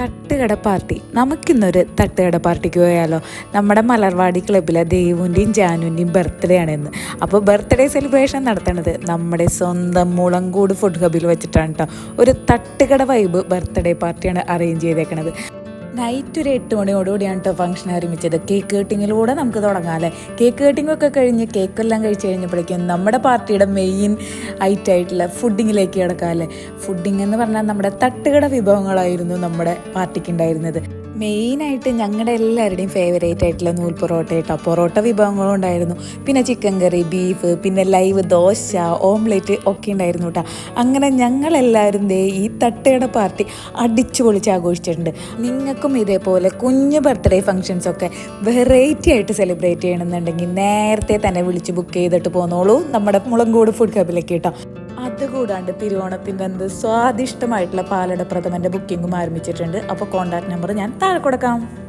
തട്ടുകട പാർട്ടി നമുക്കിന്നൊരു തട്ടുകട പാർട്ടിക്ക് പോയാലോ? നമ്മുടെ മലർവാടി ക്ലബ്ബിലെ ദേവുന്റെയും ജാനുവിന്റെയും ബർത്ത്ഡേ ആണ് അപ്പോൾ ബർത്ത്ഡേ സെലിബ്രേഷൻ നടത്തണത് നമ്മുടെ സ്വന്തം മുളങ്കൂട് ഫുഡ് ഹബിൽ വെച്ചിട്ടാണ് കേട്ടോ ഒരു തട്ടുകട വൈബ് ബർത്ത്ഡേ പാർട്ടിയാണ് അറേഞ്ച് ചെയ്തേക്കണത്. നൈറ്റ് ഒരു എട്ട് മണിയോടുകൂടിയാണ് കേട്ടോ ഫംഗ്ഷൻ ആരംഭിച്ചത്. കേക്ക് കട്ടിങ്ങിലൂടെ നമുക്ക് തുടങ്ങാം അല്ലേ? കേക്ക് ഒക്കെ കഴിഞ്ഞ് കേക്കെല്ലാം കഴിച്ച് കഴിഞ്ഞപ്പോഴേക്കും നമ്മുടെ പാർട്ടിയുടെ മെയിൻ ഐറ്റം ആയിട്ടുള്ള ഫുഡിങ്ങിലേക്ക് കിടക്കാം അല്ലേ? ഫുഡിങ് എന്ന് പറഞ്ഞാൽ നമ്മുടെ തട്ടുകട വിഭവങ്ങളായിരുന്നു നമ്മുടെ പാർട്ടിക്ക് ഉണ്ടായിരുന്നത്. മെയിനായിട്ട് ഞങ്ങളുടെ എല്ലാവരുടെയും ഫേവറേറ്റ് ആയിട്ടുള്ള നൂൽ പൊറോട്ട കേട്ടോ. പൊറോട്ട വിഭവങ്ങളും ഉണ്ടായിരുന്നു. പിന്നെ ചിക്കൻ കറി ബീഫ് പിന്നെ ലൈവ് ദോശ ഓംലെറ്റ് ഒക്കെ ഉണ്ടായിരുന്നു കേട്ടോ. അങ്ങനെ ഞങ്ങളെല്ലാവരും ദേ ഈ തട്ടയുടെ പാർട്ടി അടിച്ചു പൊളിച്ച് ആഘോഷിച്ചിട്ടുണ്ട്. നിങ്ങൾക്കും ഇതേപോലെ കുഞ്ഞു ബർത്ത്ഡേ ഫങ്ഷൻസ് ഒക്കെ വെറൈറ്റി ആയിട്ട് സെലിബ്രേറ്റ് ചെയ്യണമെന്നുണ്ടെങ്കിൽ നേരത്തെ തന്നെ വിളിച്ച് ബുക്ക് ചെയ്തിട്ട് പോന്നോളൂ. നമ്മുടെ മുളങ്കോട് ഫുഡ് ക്ലബിലേക്ക് കേട്ടോ. അതുകൂടാണ്ട് തിരുവോണത്തിന്റെ എന്ത് സ്വാദിഷ്ടമായിട്ടുള്ള പാലട പ്രഥമന്റെ ബുക്കിങ്ങും ആരംഭിച്ചിട്ടുണ്ട്. അപ്പോൾ കോൺടാക്ട് നമ്പർ ഞാൻ താഴെ കൊടുക്കാം.